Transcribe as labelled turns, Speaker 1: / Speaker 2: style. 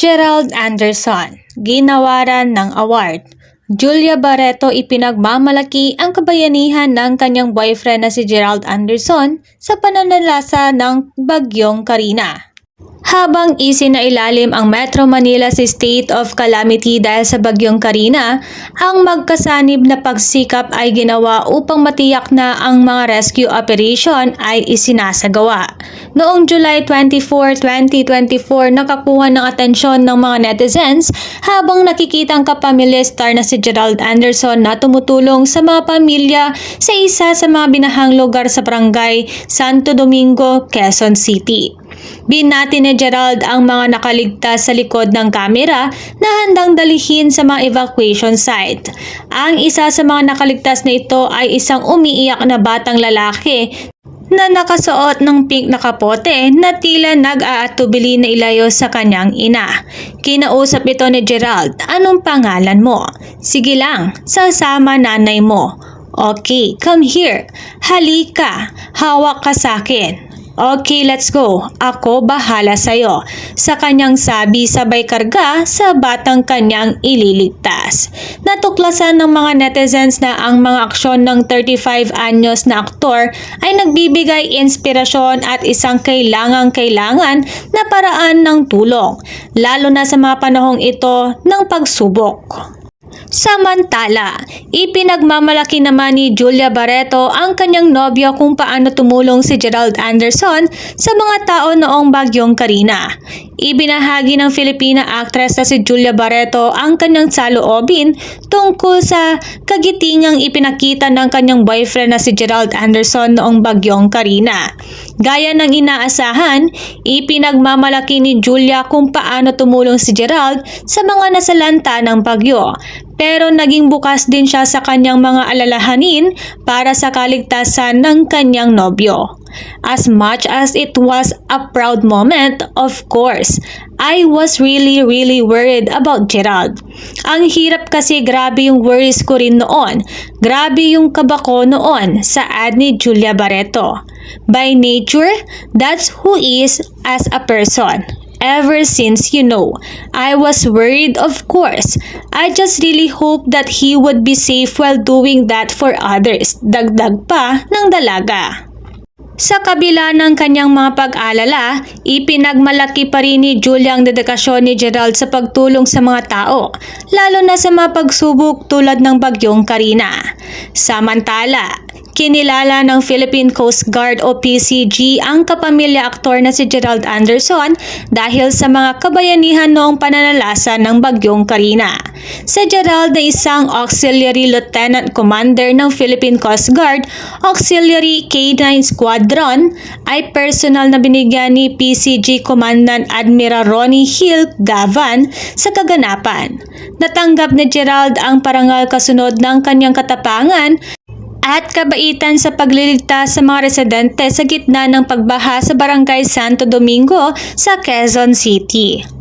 Speaker 1: Gerald Anderson, ginawaran ng award. Julia Barreto ipinagmamalaki ang kabayanihan ng kanyang boyfriend na si Gerald Anderson sa pananalasa ng Bagyong Karina. Habang isinailalim ang Metro Manila sa state of calamity dahil sa Bagyong Karina, ang magkasanib na pagsikap ay ginawa upang matiyak na ang mga rescue operation ay isinasagawa. Noong July 24, 2024, nakakuha ng atensyon ng mga netizens habang nakikitang kapamilya star na si Gerald Anderson na tumutulong sa mga pamilya sa isa sa mga binahang lugar sa barangay Santo Domingo, Quezon City. Binati ni Gerald ang mga nakaligtas sa likod ng kamera na handang dalihin sa mga evacuation site. Ang isa sa mga nakaligtas na ito ay isang umiiyak na batang lalaki na nakasuot ng pink na kapote na tila nag-aatubili na ilayo sa kanyang ina. Kinausap ito ni Gerald, anong pangalan mo? Sige lang, sasama nanay mo. Okay, come here. Halika, hawak ka sa akin. Okay, let's go. Ako bahala sa'yo. Sa kanyang sabi sabay karga sa batang kanyang ililigtas. Natuklasan ng mga netizens na ang mga aksyon ng 35 anyos na aktor ay nagbibigay inspirasyon at isang kailangang-kailangan na paraan ng tulong, lalo na sa mga panahong ito ng pagsubok. Samantala, ipinagmamalaki naman ni Julia Barreto ang kanyang nobyo kung paano tumulong si Gerald Anderson sa mga tao noong bagyong Karina. Ibinahagi ng Filipina actress na si Julia Barreto ang kanyang saloobin tungkol sa kagitingang ipinakita ng kanyang boyfriend na si Gerald Anderson noong bagyong Karina. Gaya ng inaasahan, ipinagmamalaki ni Julia kung paano tumulong si Gerald sa mga nasalanta ng bagyo pero naging bukas din siya sa kanyang mga alalahanin para sa kaligtasan ng kanyang nobyo. As much as it was a proud moment, of course, I was really really worried about Gerald. Ang hirap kasi grabe yung worries ko rin noon. Grabe yung kaba ko noon sa ad ni Julia Barreto. By nature, that's who is as a person ever since you know. I was worried, of course. I just really hope that he would be safe while doing that for others. Dagdag pa ng dalaga. Sa kabila ng kanyang mga pag-alala, ipinagmalaki pa rin ni Julia ang dedikasyon ni Gerald sa pagtulong sa mga tao, lalo na sa mga pagsubok tulad ng bagyong Karina. Samantala, Kinilala ng Philippine Coast Guard o PCG ang kapamilya aktor na si Gerald Anderson dahil sa mga kabayanihan noong pananalasa ng Bagyong Karina. Si Gerald na isang Auxiliary Lieutenant Commander ng Philippine Coast Guard, Auxiliary K-9 Squadron, ay personal na binigyan ni PCG Commandant Admiral Ronnie Hill Gavan sa kaganapan. Natanggap ni Gerald ang parangal kasunod ng kanyang katapangan at kabaitan sa pagliligtas sa mga residente sa gitna ng pagbaha sa barangay Santo Domingo sa Quezon City.